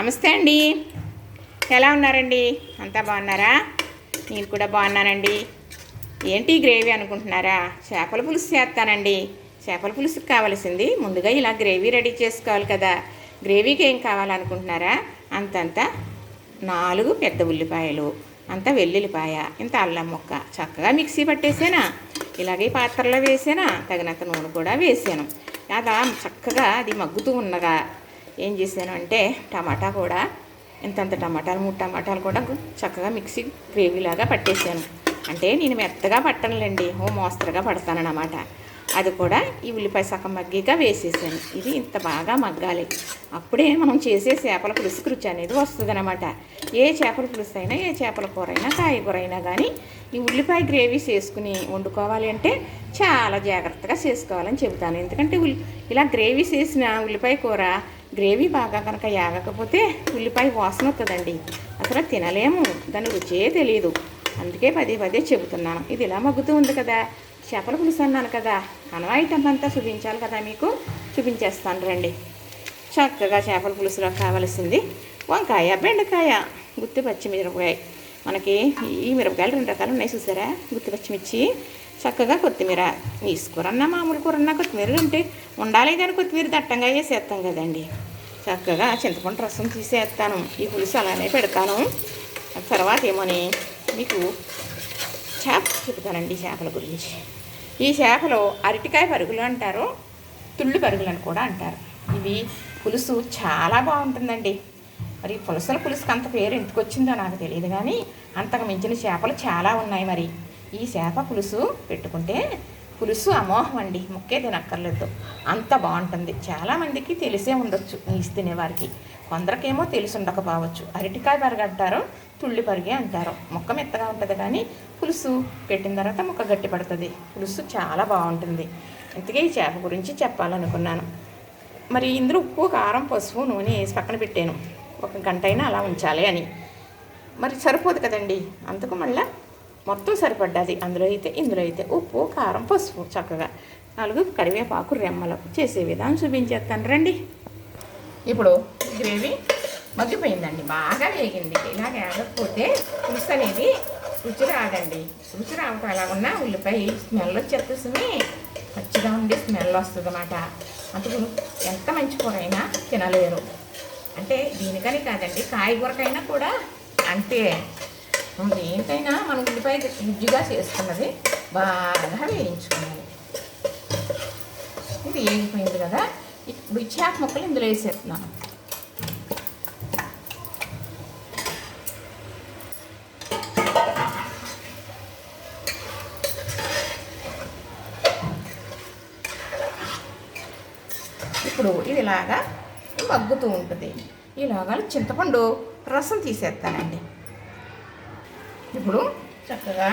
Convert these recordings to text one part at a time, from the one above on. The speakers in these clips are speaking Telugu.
నమస్తే అండి. ఎలా ఉన్నారండి? అంతా బాగున్నారా? నేను కూడా బాగున్నానండి. ఏంటి గ్రేవీ అనుకుంటున్నారా? చేపల పులుసు చేస్తానండి. చేపల పులుసుకి కావాల్సింది ముందుగా ఇలా గ్రేవీ రెడీ చేసుకోవాలి కదా. గ్రేవీకి ఏం కావాలనుకుంటున్నారా? అంతంత నాలుగు పెద్ద ఉల్లిపాయలు అంత వెల్లుల్లిపాయ ఇంత అల్లం ముక్క. చక్కగా మిక్సీ పట్టేసానా? ఇలాగే పాత్రలో వేసానా? తగినంత నూనె కూడా వేసాను. అలా చక్కగా అది మగ్గుతూ ఉండగా ఏం చేశాను అంటే టమాటా కూడా ఇంతంత టమాటాలు మూడు టమాటాలు కూడా చక్కగా మిక్సీ గ్రేవీలాగా పట్టేసాను. అంటే నేను మెత్తగా పట్టనులేండి ఓ మోస్తరుగా పడతానన్నమాట. అది కూడా ఈ ఉల్లిపాయ సగం మగ్గిగా వేసేసాను. ఇది ఇంత బాగా మగ్గాలి. అప్పుడే మనం చేసే చేపల పులుసు రుచి అనేది వస్తుందన్నమాట. ఏ చేపల పులుసు అయినా ఏ చేపల కూర అయినా కాయగూర అయినా కానీ ఈ ఉల్లిపాయ గ్రేవీ చేసుకుని వండుకోవాలి అంటే చాలా జాగ్రత్తగా చేసుకోవాలని చెబుతాను. ఎందుకంటే ఉల్లి ఇలా గ్రేవీ చేసిన ఉల్లిపాయ కూర గ్రేవీ బాగా కనుక యాగకపోతే ఉల్లిపాయ వాసన వస్తుందండి అసలు తినలేము. దాని రుచే తెలియదు అందుకే పదే పదే చెబుతున్నాను. ఇది ఇలా మగ్గుతూ ఉంది కదా. చేపల పులుసు అన్నాను కదా. అనవా ఐటమ్ అంతా చూపించాలి కదా మీకు. చూపించేస్తాను రండి. చక్కగా చేపల పులుసులో కావలసింది వంకాయ బెండకాయ గుత్తి పచ్చిమిరపకాయ. మనకి ఈ మిరపకాయలు రెండు రకాలు ఉన్నాయి చూసారా? గుత్తి పచ్చిమిర్చి చక్కగా కొత్తిమీర. వేసుకోరన్నా మామూలు కూరన్నా కొత్తిమీర ఉంటే ఉండాలి కానీ కొత్తిమీర దట్టంగా వేసేస్తాం కదండి. చక్కగా చింతపండు రసం తీసేస్తాను. ఈ పులుసు అలానే పెడతాను. తర్వాత ఏమోని మీకు చేప చెబుతానండి చేపల గురించి. ఈ చేపలు అరటికాయ పరుగులు అంటారు తుళ్ళు పరుగులు అని కూడా అంటారు. ఇవి పులుసు చాలా బాగుంటుందండి. మరి పులసల పులుసుకి అంత పేరు ఎందుకు వచ్చిందో నాకు తెలియదు కానీ అంతకు మించిన చేపలు చాలా ఉన్నాయి మరి. ఈ చేప పులుసు పెట్టుకుంటే పులుసు అమోహం అండి ముక్కే తినక్కర్లేదు. అంత బాగుంటుంది. చాలామందికి తెలిసే ఉండొచ్చు నీసి తినేవారికి. కొందరికేమో తెలిసి ఉండకపోవచ్చు. అరటికాయ పరుగు అంటారు తుళ్ళి పరిగే అంటారు. ముక్క మెత్తగా ఉంటుంది కానీ పులుసు పెట్టిన తర్వాత ముక్క గట్టి పడుతుంది. పులుసు చాలా బాగుంటుంది. అందుకే ఈ చేప గురించి చెప్పాలనుకున్నాను. మరి ఇందులో ఉప్పు కారం పసుపు నూనె వేసి పక్కన పెట్టాను. ఒక గంట అయినా అలా ఉంచాలి అని. మరి సరిపోదు కదండి. అందుకు మళ్ళీ మొత్తం సరిపడ్డది. అందులో అయితే ఇందులో అయితే ఉప్పు కారం పసుపు చక్కగా. నాలుగు కరివేపాకు రెమ్మలు చేసే విధానం చూపించేస్తాను. రండి. ఇప్పుడు గ్రేవీ మగ్గిపోయిందండి. బాగా వేగింది. ఇలా వేగకపోతే పులుసు అనేది రుచి రాదండి. రుచి రావటం ఎలా ఉన్నా ఉల్లిపాయ స్మెల్ వచ్చేస్తుంది పచ్చిగా ఉండి స్మెల్ వస్తుంది అన్నమాట అందుకు ఎంత మంచి కూర అయినా తినలేరు. అంటే దీనికని కాదండి కాయగూరకైనా కూడా అంటే దేనికైనా మనం ఉల్లిపాయ గుజ్జుగా చేసుకున్నది బాగా వేయించుకోవాలి. ఇది వేగిపోయింది కదా ఇప్పుడు చేప ముక్కలు ఇందులో వేసేస్తున్నాను. ఇప్పుడు ఇది ఇలాగా మగ్గుతూ ఉంటుంది. ఇలాగా చింతపండు రసం తీసేస్తానండి. ఇప్పుడు చక్కగా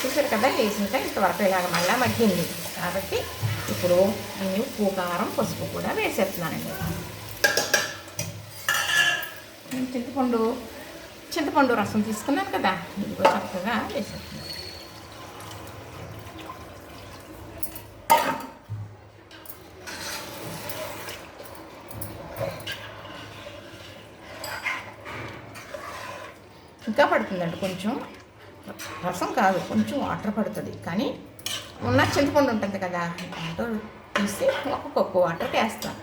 చూసారు కదా వేసినాక ఇంతవరకు ఇలాగ మళ్ళీ మగ్గింది. కాబట్టి ఇప్పుడు నేను ఉప్పు కారం పసుపు కూడా వేసేస్తున్నానండి. చింతపండు చింతపండు రసం తీసుకున్నాను కదా ఇదిగో చక్కగా వేసేస్తున్నాను. ఇంకా పడుతుందండి కొంచెం. రసం కాదు కొంచెం వాటర్ పడుతుంది. కానీ ఉన్న చింతపండు ఉంటుంది కదా దాంట్లో తీసి ఒక కప్పు వాటర్ వేస్తాను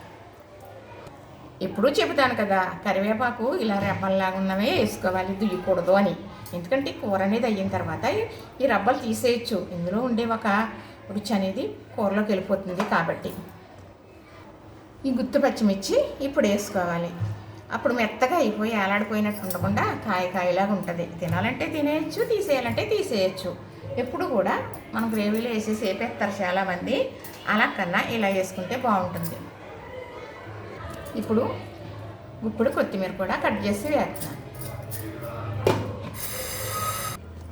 ఎప్పుడూ చెబుతాను కదా కరివేపాకు ఇలా రెబ్బల్లాగా ఉన్నవే వేసుకోవాలి దుయ్యకూడదు అని. ఎందుకంటే కూర అనేది అయిన తర్వాత ఈ రబ్బలు తీసేయచ్చు. ఇందులో ఉండే ఒక రుచి అనేది కూరలోకి వెళ్ళిపోతుంది కాబట్టి. ఈ గుత్తు పచ్చిమిర్చి ఇప్పుడు వేసుకోవాలి. అప్పుడు మెత్తగా అయిపోయి ఏలాడిపోయినట్టు ఉండకుండా కాయ కాయలాగా ఉంటుంది. తినాలంటే తినేయచ్చు తీసేయాలంటే తీసేయచ్చు. ఎప్పుడు కూడా మనం గ్రేవీలో వేసేసి వేపేస్తారు చాలామంది అలా కన్నా ఇలా వేసుకుంటే బాగుంటుంది. ఇప్పుడు ఇప్పుడు కొత్తిమీర కూడా కట్ చేసి వేస్తున్నాను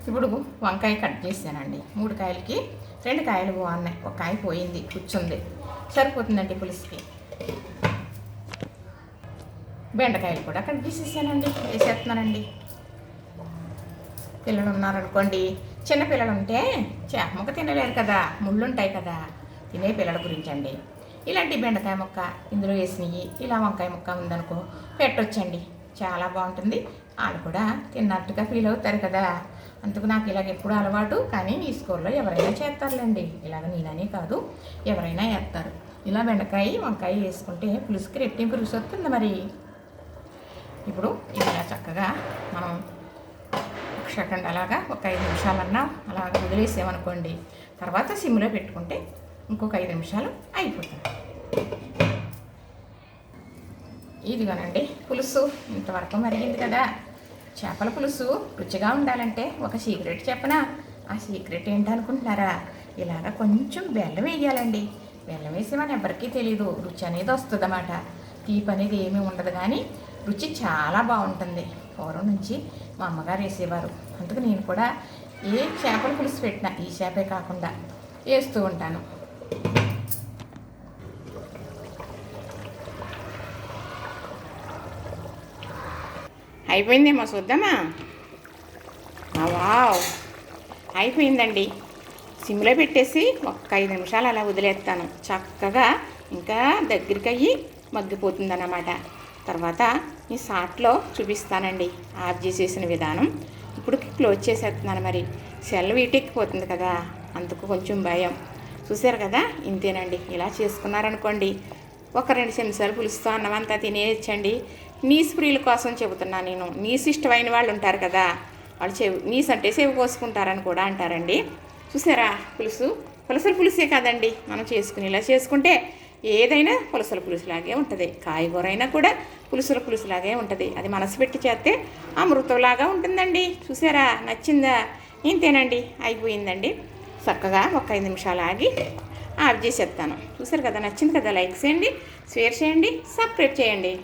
ఇప్పుడు వంకాయ కట్ చేశానండి. మూడు కాయలకి రెండు కాయలు బాగున్నాయి. ఒక కాయ పోయింది కూర్చుంది. సరిపోతుందండి పులుసుకి. బెండకాయలు కూడా కట్ చేసేసానండి వేసేస్తున్నానండి. పిల్లలు ఉన్నారనుకోండి చిన్న పిల్లలు ఉంటే చేప ముక్క తినలేరు కదా ముళ్ళు ఉంటాయి కదా తినే పిల్లల గురించి అండి ఇలాంటి బెండకాయ ముక్క ఇందులో వేసినవి ఇలా వంకాయ ముక్క ఉందనుకో పెట్టొచ్చండి. చాలా బాగుంటుంది. వాళ్ళు కూడా తిన్నట్టుగా ఫీల్ అవుతారు కదా. అందుకు నాకు ఇలాగ ఎప్పుడు అలవాటు కానీ మీ స్కూల్లో ఎవరైనా చేస్తారులేండి. ఇలాగ నేననే కాదు ఎవరైనా వేస్తారు ఇలా బెండకాయ వంకాయ వేసుకుంటే పులుసుకి రెట్టింపు రుచి వస్తుంది మరి. ఇప్పుడు ఇలా చక్కగా మనం ఒక సెకండ్ అలాగా ఒక ఐదు నిమిషాలన్నా అలాగ వదిలేసామనుకోండి తర్వాత సిమ్లో పెట్టుకుంటే ఇంకొక ఐదు నిమిషాలు అయిపోతుంది ఇదిగోనండి పులుసు ఇంతవరకు మరిగింది కదా. చేపల పులుసు రుచిగా ఉండాలంటే ఒక సీక్రెట్ చెప్పనా? ఆ సీక్రెట్ ఏంటనుకుంటున్నారా? ఇలాగ కొంచెం బెల్లం వేయాలండి. బెల్లం వేసి మన ఎవరికీ తెలియదు రుచి అనేది వస్తుంది అన్నమాట తీపి అనేది ఏమీ ఉండదు కానీ రుచి చాలా బాగుంటుంది. పూర్వం నుంచి మా అమ్మగారు వేసేవారు. అందుకు నేను కూడా ఏ చేపల పులుసు పెట్టినా ఈ చేపే కాకుండా వేస్తూ ఉంటాను. అయిపోయిందేమో చూద్దామా? వావ్. అయిపోయిందండి. సిమ్లో పెట్టేసి ఒక్క ఐదు నిమిషాలు అలా వదిలేస్తాను. చక్కగా ఇంకా దగ్గరికి అయ్యి మగ్గిపోతుందన్నమాట. తర్వాత ఈ సాట్లో చూపిస్తానండి ఆఫ్ చేసేసిన విధానం. ఇప్పుడు క్లోజ్ చేసేస్తున్నాను మరి. సెల్ వీటెక్కిపోతుంది కదా అందుకు కొంచెం భయం. చూసారు కదా? ఇంతేనండి. ఇలా చేసుకున్నారనుకోండి. ఒక రెండు చెంచాలు పులుసుతో అన్నమంతా తినేయచ్చండి. నీసు ప్రియుల కోసం చెబుతున్నాను నేను. నీసు ఇష్టమైన వాళ్ళు ఉంటారు కదా వాళ్ళు చెవి నీసు అంటే చెవి కోసుకుంటారని కూడా అంటారండి. చూసారా పులుసు. పులసలు పులుసే కదండి మనం చేసుకుని ఇలా చేసుకుంటే. ఏదైనా పులసల పులుసులాగే ఉంటుంది. కాయగూర అయినా కూడా పులుసుల పులుసులాగే ఉంటుంది. అది మనసు పెట్టి చేస్తే అమృతంలాగా ఉంటుందండి. చూసారా? నచ్చిందా? ఇంతేనండి అయిపోయిందండి. చక్కగా ఒక ఐదు నిమిషాలు ఆగి ఆఫ్ చేసేస్తాను. చూసారు కదా? నచ్చింది కదా? లైక్ చేయండి షేర్ చేయండి సబ్స్క్రైబ్ చేయండి.